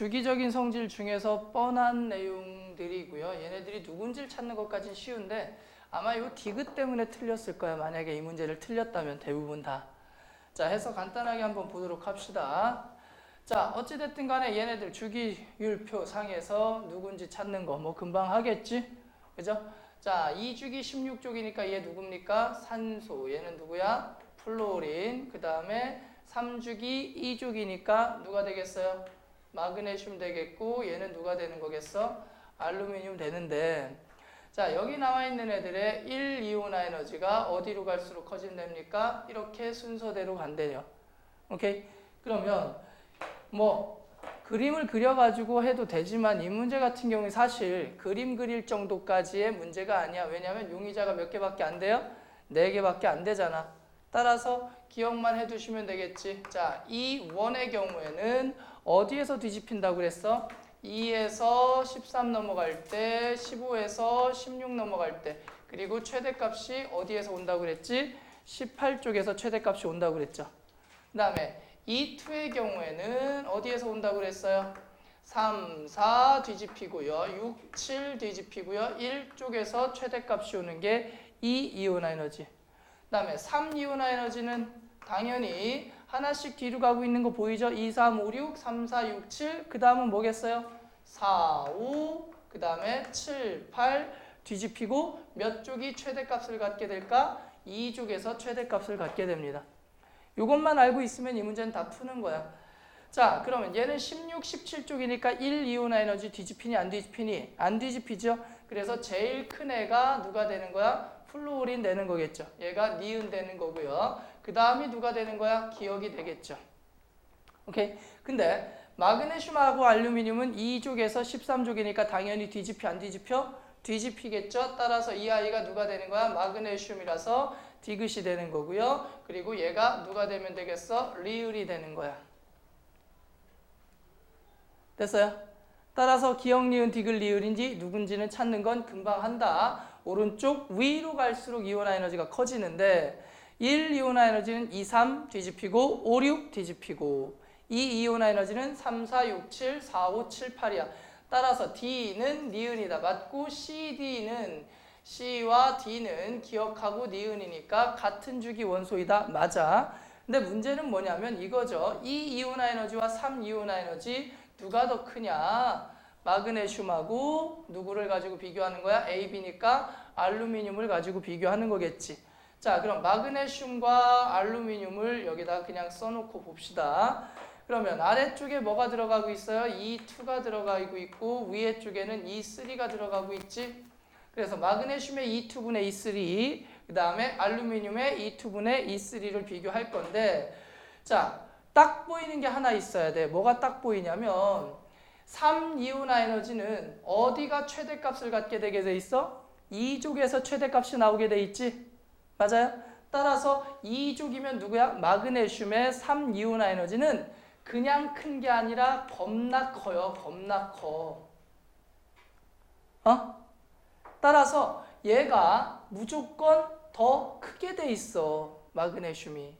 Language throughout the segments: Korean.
주기적인 성질 중에서 뻔한 내용들이고요. 얘네들이 누군지를 찾는 것까지는 쉬운데 아마 이 디귿 때문에 틀렸을 거야. 만약에 이 문제를 틀렸다면 대부분 다. 자, 해서 간단하게 한번 보도록 합시다. 자, 어찌됐든 간에 얘네들 주기율표 상에서 누군지 찾는 거 뭐 금방 하겠지? 그죠? 자, 2주기 16쪽이니까 얘 누굽니까? 산소. 얘는 누구야? 플로린. 그 다음에 3주기 2주기니까 누가 되겠어요? 마그네슘 되겠고 얘는 누가 되는 거겠어? 알루미늄 되는데 자 여기 나와 있는 애들의 1 이온화 에너지가 어디로 갈수록 커진답니까? 이렇게 순서대로 간대요. 오케이? 그러면 뭐 그림을 그려가지고 해도 되지만 이 문제 같은 경우에 사실 그림 그릴 정도까지의 문제가 아니야. 왜냐하면 용의자가 몇 개밖에 안 돼요? 네 개밖에 안 되잖아. 따라서 기억만 해두시면 되겠지. 자, 이 원의 경우에는 어디에서 뒤집힌다고 그랬어? 2에서 13 넘어갈 때, 15에서 16 넘어갈 때, 그리고 최대값이 어디에서 온다고 그랬지? 18쪽에서 최대값이 온다고 그랬죠. 그 다음에 이 2의 경우에는 어디에서 온다고 그랬어요? 3, 4 뒤집히고요. 6, 7 뒤집히고요. 1쪽에서 최대값이 오는 게2 이온화 에너지. 그 다음에 3 이온화 에너지는 당연히 하나씩 뒤로 가고 있는 거 보이죠? 2, 3, 5, 6, 3, 4, 6, 7. 그 다음은 뭐겠어요? 4, 5, 그 다음에 7, 8 뒤집히고 몇 쪽이 최대값을 갖게 될까? 2쪽에서 최대값을 갖게 됩니다. 이것만 알고 있으면 이 문제는 다 푸는 거야. 자, 그러면 얘는 16, 17쪽이니까 1 이온화 에너지 뒤집히니 안 뒤집히니? 안 뒤집히죠? 그래서 제일 큰 애가 누가 되는 거야? 플루오린 되는 거겠죠. 얘가 니은 되는 거고요. 그 다음이 누가 되는 거야? 기억이 되겠죠. 오케이. 근데 마그네슘하고 알루미늄은 2쪽에서 13쪽이니까 당연히 뒤집혀 안 뒤집혀? 뒤집히겠죠. 따라서 이 아이가 누가 되는 거야? 마그네슘이라서 디귿이 되는 거고요. 그리고 얘가 누가 되면 되겠어? 리을이 되는 거야. 됐어요? 따라서 기억 리은 디귿 리을인지 누군지는 찾는 건 금방 한다. 오른쪽 위로 갈수록 이온화 에너지가 커지는데 1 이온화 에너지는 2, 3 뒤집히고 5, 6 뒤집히고 2 이온화 에너지는 3, 4, 6, 7, 4, 5, 7, 8이야. 따라서 D는 니은이다. 맞고 CD는 C와 D는 기억하고 니은이니까 같은 주기 원소이다. 맞아. 근데 문제는 뭐냐면 이거죠. 2 이온화 에너지와 3 이온화 에너지 누가 더 크냐? 마그네슘하고 누구를 가지고 비교하는 거야? AB니까 알루미늄을 가지고 비교하는 거겠지. 자, 그럼 마그네슘과 알루미늄을 여기다 그냥 써놓고 봅시다. 그러면 아래쪽에 뭐가 들어가고 있어요? E2가 들어가고 있고 위에 쪽에는 E3가 들어가고 있지. 그래서 마그네슘의 E2분의 E3, 그 다음에 알루미늄의 E2분의 E3를 비교할 건데 자, 딱 보이는 게 하나 있어야 돼. 뭐가 딱 보이냐면 3 이온화 에너지는 어디가 최대값을 갖게 되게 돼 있어? 2쪽에서 최대값이 나오게 돼 있지? 맞아요? 따라서 2쪽이면 누구야? 마그네슘의 3 이온화 에너지는 그냥 큰 게 아니라 겁나 커요. 겁나 커. 어? 따라서 얘가 무조건 더 크게 돼 있어. 마그네슘이.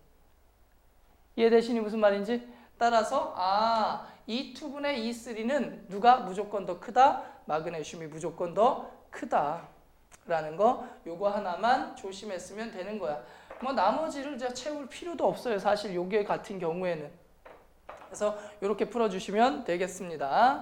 이해되시니 무슨 말인지? 따라서 아, E2분의 E3는 누가 무조건 더 크다? 마그네슘이 무조건 더 크다. 라는 거 요거 하나만 조심했으면 되는 거야. 뭐 나머지를 이제 채울 필요도 없어요. 사실 요게 같은 경우에는. 그래서 이렇게 풀어주시면 되겠습니다.